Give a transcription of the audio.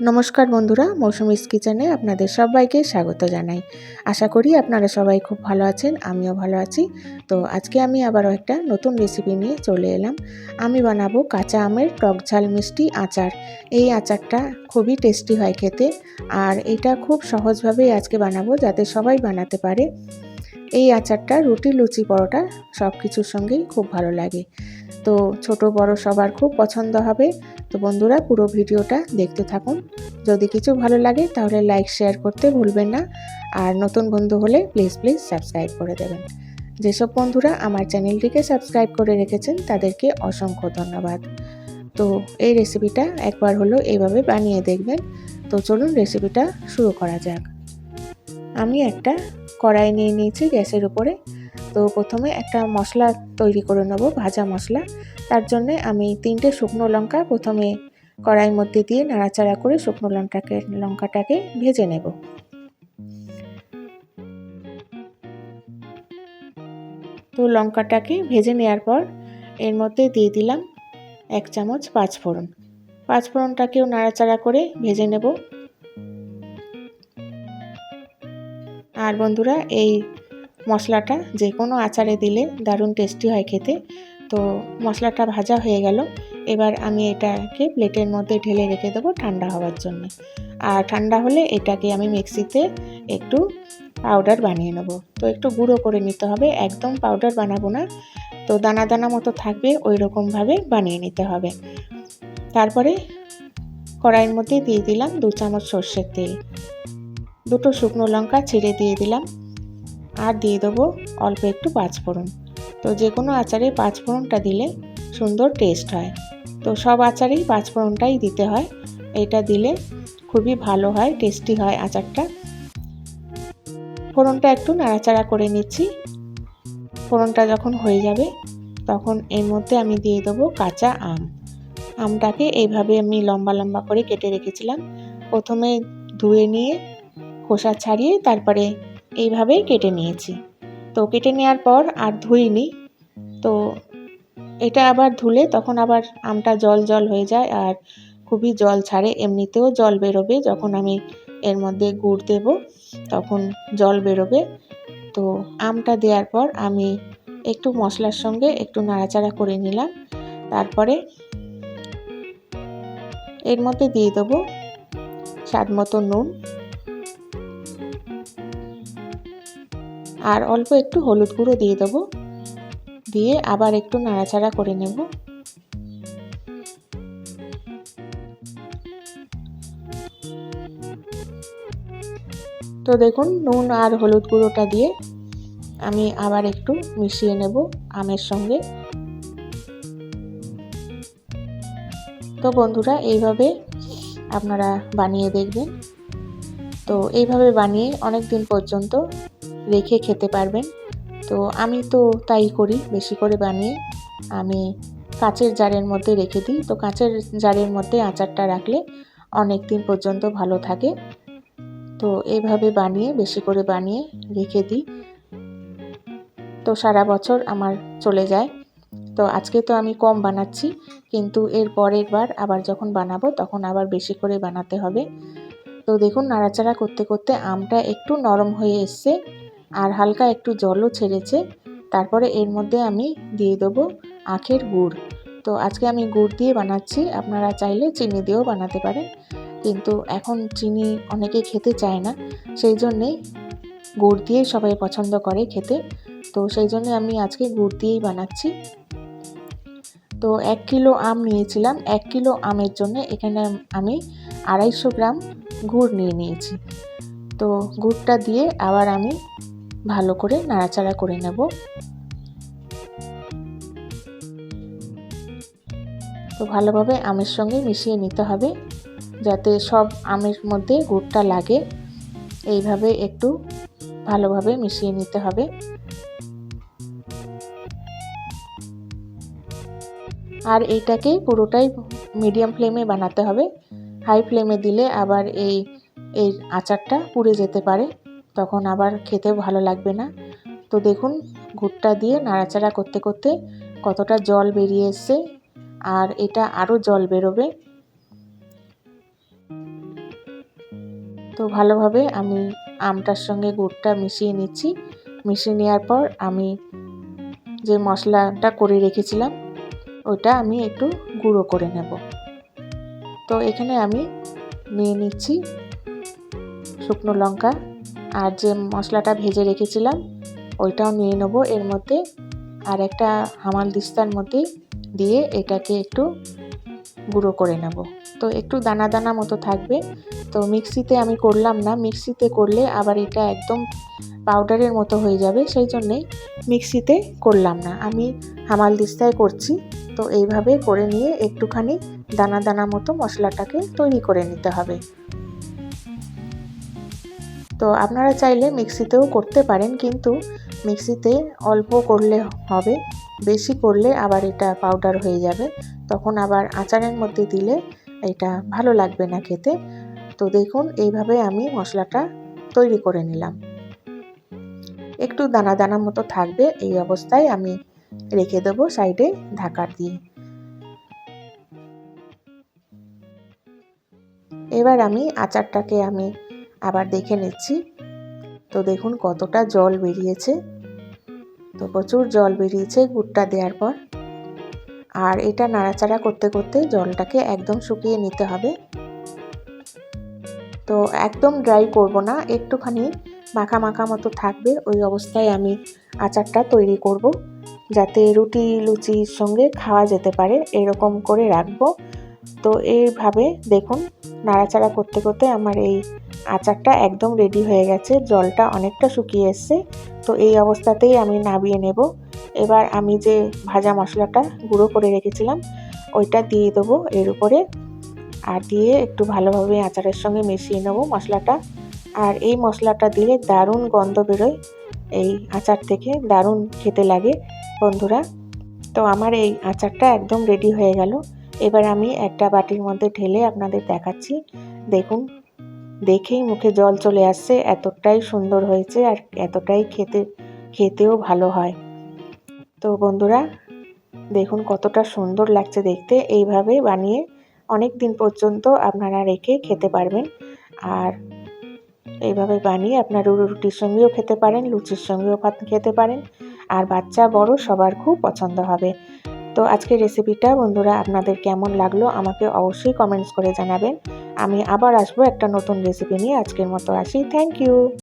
নমস্কার বন্ধুরা, মৌসুমিস কিচেনে আপনাদের সবাইকে স্বাগত জানাই। আশা করি আপনারা সবাই খুব ভালো আছেন, আমিও ভালো আছি। তো আজকে আমি আবারও একটা নতুন রেসিপি নিয়ে চলে এলাম। আমি বানাবো কাঁচা আমের টক ঝাল মিষ্টি আচার। এই আচারটা খুবই টেস্টি হয় খেতে, আর এটা খুব সহজভাবেই আজকে বানাবো যাতে সবাই বানাতে পারে। এই আচারটা রুটি, লুচি, পরোটা সব কিছুর সঙ্গেই খুব ভালো লাগে। তো ছোট, বড় সবার খুব পছন্দ হবে। তো বন্ধুরা, পুরো ভিডিওটা দেখতে থাকুন। যদি কিছু ভালো লাগে, তাহলে লাইক শেয়ার করতে ভুলবেন না। আর নতুন বন্ধু হলে প্লিজ প্লিজ সাবস্ক্রাইব করে দেবেন। যেসব বন্ধুরা আমার চ্যানেলটিকে সাবস্ক্রাইব করে রেখেছেন, তাদেরকে অসংখ্য ধন্যবাদ। তো এই রেসিপিটা একবার হলো এইভাবে বানিয়ে দেখবেন। তো চলুন রেসিপিটা শুরু করা যাক। আমি একটা কড়াই নিয়ে নিয়েছি গ্যাসের উপরে। তো প্রথমে একটা মশলা তৈরি করে নেব, ভাজা মশলা। তার জন্য আমি তিনটে শুকনো লঙ্কা প্রথমে কড়াইয়ের মধ্যে দিয়ে নাড়াচাড়া করে শুকনো লঙ্কাকে, লঙ্কাটাকে ভেজে নেব। তো লঙ্কাটাকে ভেজে নেওয়ার পর এর মধ্যে দিয়ে দিলাম এক চামচ পাঁচফোড়ন। পাঁচফোড়নটাকেও নাড়াচাড়া করে ভেজে নেব। আর বন্ধুরা, এই মশলাটা যে কোনো আচারে দিলে দারুণ টেস্টি হয় খেতে। তো মশলাটা ভাজা হয়ে গেল। এবার আমি এটাকে প্লেটের মধ্যে ঢেলে রেখে দেবো ঠান্ডা হওয়ার জন্য। আর ঠান্ডা হলে এটাকে আমি মিক্সিতে একটু পাউডার বানিয়ে নেব। তো একটু গুঁড়ো করে নিতে হবে, একদম পাউডার বানাবো না। তো দানা দানা মতো থাকবে ওই রকমভাবে বানিয়ে নিতে হবে। তারপরে কড়াইয়ের মধ্যে দিয়ে দিলাম দু চামচ সর্ষের তেল। দুটো শুকনো লঙ্কা ছিঁড়ে দিয়ে দিলাম। আর দিয়ে দেবো অল্প একটু পাঁচফোড়ন। তো যে কোনো আচারে পাঁচফোড়নটা দিলে সুন্দর টেস্ট হয়। তো সব আচারেই পাঁচফোড়নটাই দিতে হয়। এটা দিলে খুবই ভালো হয় টেস্টি হয় আচারটা। ফোড়নটা একটু নাড়াচাড়া করে নিচ্ছি। ফোড়নটা যখন হয়ে যাবে, তখন এর মধ্যে আমি দিয়ে দেবো কাঁচা আম। আমটাকে এইভাবে আমি লম্বা লম্বা করে কেটে রেখেছিলাম। প্রথমে ধুয়ে নিয়ে খোসা ছাড়িয়ে তারপরে এইভাবেই কেটে নিয়েছি। তো কেটে নেওয়ার পর আর ধুইনি। তো এটা আবার ধুলে তখন আবার আমটা জল জল হয়ে যায় আর খুবই জল ছাড়ে। এমনিতেও জল বেরোবে যখন আমি এর মধ্যে গুড় দেব, তখন জল বেরোবে। তো আমটা দেওয়ার পর আমি একটু মশলার সঙ্গে একটু নাড়াচাড়া করে নিলাম। তারপরে এর মধ্যে দিয়ে দেবো স্বাদ মতো নুন। আর অল্প একটু হলুদ গুঁড়ো দিয়ে দেবো। দিয়ে আবার একটু নাড়াচাড়া করে নেব। তো দেখুন, নুন আর হলুদ গুঁড়োটা দিয়ে আমি আবার একটু মিশিয়ে নেব আমের সঙ্গে। তো বন্ধুরা, এইভাবে আপনারা বানিয়ে দেখবেন। তো এইভাবে বানিয়ে অনেক দিন পর্যন্ত রেখে খেতে পারবেন। তো আমি তো তাই করি, বেশি করে বানিয়ে। আমি কাঁচের জারের মধ্যে রেখে দিই। তো কাঁচের জারের মধ্যে আচারটা রাখলে অনেক দিন পর্যন্ত ভালো থাকে। তো এইভাবে বানিয়ে, বেশি করে বানিয়ে রেখে দিই। তো সারা বছর আমার চলে যায়। তো আজকে তো আমি কম বানাচ্ছি, কিন্তু এর পরের বার আবার যখন বানাবো, তখন আবার বেশি করে বানাতে হবে। তো দেখুন, নাড়াচাড়া করতে করতে আমটা একটু নরম হয়ে এসছে। আর হালকা একটু জলও ছেড়েছে। তারপরে এর মধ্যে আমি দিয়ে দেবো আখের গুড়। তো আজকে আমি গুড় দিয়ে বানাচ্ছি। আপনারা চাইলে চিনি দিয়েও বানাতে পারেন। কিন্তু এখন চিনি অনেকে খেতে চায় না। সেই জন্যেই গুড় দিয়েই সবাই পছন্দ করে খেতে। তো সেই জন্য আমি আজকে গুড় দিয়েই বানাচ্ছি। তো এক কিলো আম নিয়েছিলাম। এক কিলো আমের জন্য এখানে আমি আড়াইশো গ্রাম গুড় নিয়ে নিয়েছি। তো গুড়টা দিয়ে আবার আমি ভালো করে নাড়াচাড়া করে নেব। তো ভালোভাবে আমের সঙ্গে মিশিয়ে নিতে হবে, যাতে সব আমের মধ্যে গুড়টা লাগে। এইভাবে একটু ভালোভাবে মিশিয়ে নিতে হবে। আর এইটাকে পুরোটাই মিডিয়াম ফ্লেমে বানাতে হবে। হাই ফ্লেমে দিলে আবার এই এই আচারটা পুড়ে যেতে পারে। তখন আবার খেতে ভালো লাগবে না। তো দেখুন গুড়টা দিয়ে নাড়াচাড়া করতে করতে কতটা জল বেরিয়ে এসছে আর এটা আরও জল বেরোবে। তো ভালোভাবে আমি আমটার সঙ্গে গুড়টা মিশিয়ে নিচ্ছি। মিশিয়ে নেওয়ার পর আমি যে মশলাটা করে রেখেছিলাম, ওটা আমি একটু গুঁড়ো করে নেব। তো এখানে আমি নিয়ে নিচ্ছি শুকনো লঙ্কা। আর যে মশলাটা ভেজে রেখেছিলাম, ওইটাও নিয়ে নেব। এর মধ্যে আর একটা হামাল দিস্তার মধ্যে দিয়ে এটাকে একটু গুঁড়ো করে নেব। তো একটু দানা দানা মতো থাকবে। তো মিক্সিতে আমি করলাম না, মিক্সিতে করলে আবার এটা একদম পাউডারের মতো হয়ে যাবে, সেই জন্যেই মিক্সিতে করলাম না। আমি হামাল দিস্তায় করছি, তো এইভাবে করে নিয়ে একটুখানি দানা দানা মতো মশলাটাকে তৈরি করে নিতে হবে। তো আপনারা চাইলে মিক্সিতেও করতে পারেন, কিন্তু মিক্সিতে অল্প করলে হবে, বেশি করলে আবার এটা পাউডার হয়ে যাবে। তখন আবার আচারের মধ্যে দিলে এটা ভালো লাগবে না খেতে। তো দেখুন, এইভাবে আমি মশলাটা তৈরি করে নিলাম। একটু দানা দানা মতো থাকবে, এই অবস্থায় আমি রেখে দেবো সাইডে ঢাকা দিয়ে। এবার আমি আচারটাকে আমি আবার দেখে নিচ্ছি। তো দেখুন কতটা জল বেরিয়েছে। তো প্রচুর জল বেরিয়েছে গুড়টা দেওয়ার পর। আর এটা নাড়াচাড়া করতে করতে জলটাকে একদম শুকিয়ে নিতে হবে। তো একদম ড্রাই করব না, একটুখানি মাখা মাখা মতো থাকবে, ওই অবস্থায় আমি আচারটা তৈরি করব। যাতে রুটি, লুচির সঙ্গে খাওয়া যেতে পারে, এরকম করে রাখব। তো এইভাবে দেখুন, নাড়াচাড়া করতে করতে আমার এই আচারটা একদম রেডি হয়ে গেছে, জলটা অনেকটা শুকিয়ে এসছে। তো এই অবস্থাতেই আমি নাবিয়ে নেব। এবার আমি যে ভাজা মশলাটা গুঁড়ো করে রেখেছিলাম, ওইটা দিয়ে দেবো এর উপরে। আর দিয়ে একটু ভালোভাবে আচারের সঙ্গে মিশিয়ে নেব মশলাটা। আর এই মশলাটা দিলে দারুণ গন্ধ বেরোয়। এই আচার থেকে দারুণ খেতে লাগে বন্ধুরা। তো আমার এই আচারটা একদম রেডি হয়ে গেল। এবার আমি একটা বাটির মধ্যে ঢেলে আপনাদের দেখাচ্ছি। দেখুন দেখেই মুখে জল চলে আসছে, এতটাই সুন্দর হয়েছে আর এতটাই খেতে, খেতেও ভালো হয়। তো বন্ধুরা, দেখুন কতটা সুন্দর লাগছে দেখতে। এইভাবে বানিয়ে অনেক দিন পর্যন্ত আপনারা রেখে খেতে পারবেন। আর এইভাবে বানিয়ে আপনার রুটির সঙ্গেও খেতে পারেন, লুচির সঙ্গেও খেতে পারেন। আর বাচ্চা, বড় সবার খুব পছন্দ হবে। তো আজকের রেসিপিটা বন্ধুরা আপনাদের কেমন লাগল আমাকে অবশ্যই কমেন্টস করে জানাবেন। আমি আবার আসব একটা নতুন রেসিপি নিয়ে। আজকের মতো আসি। Thank you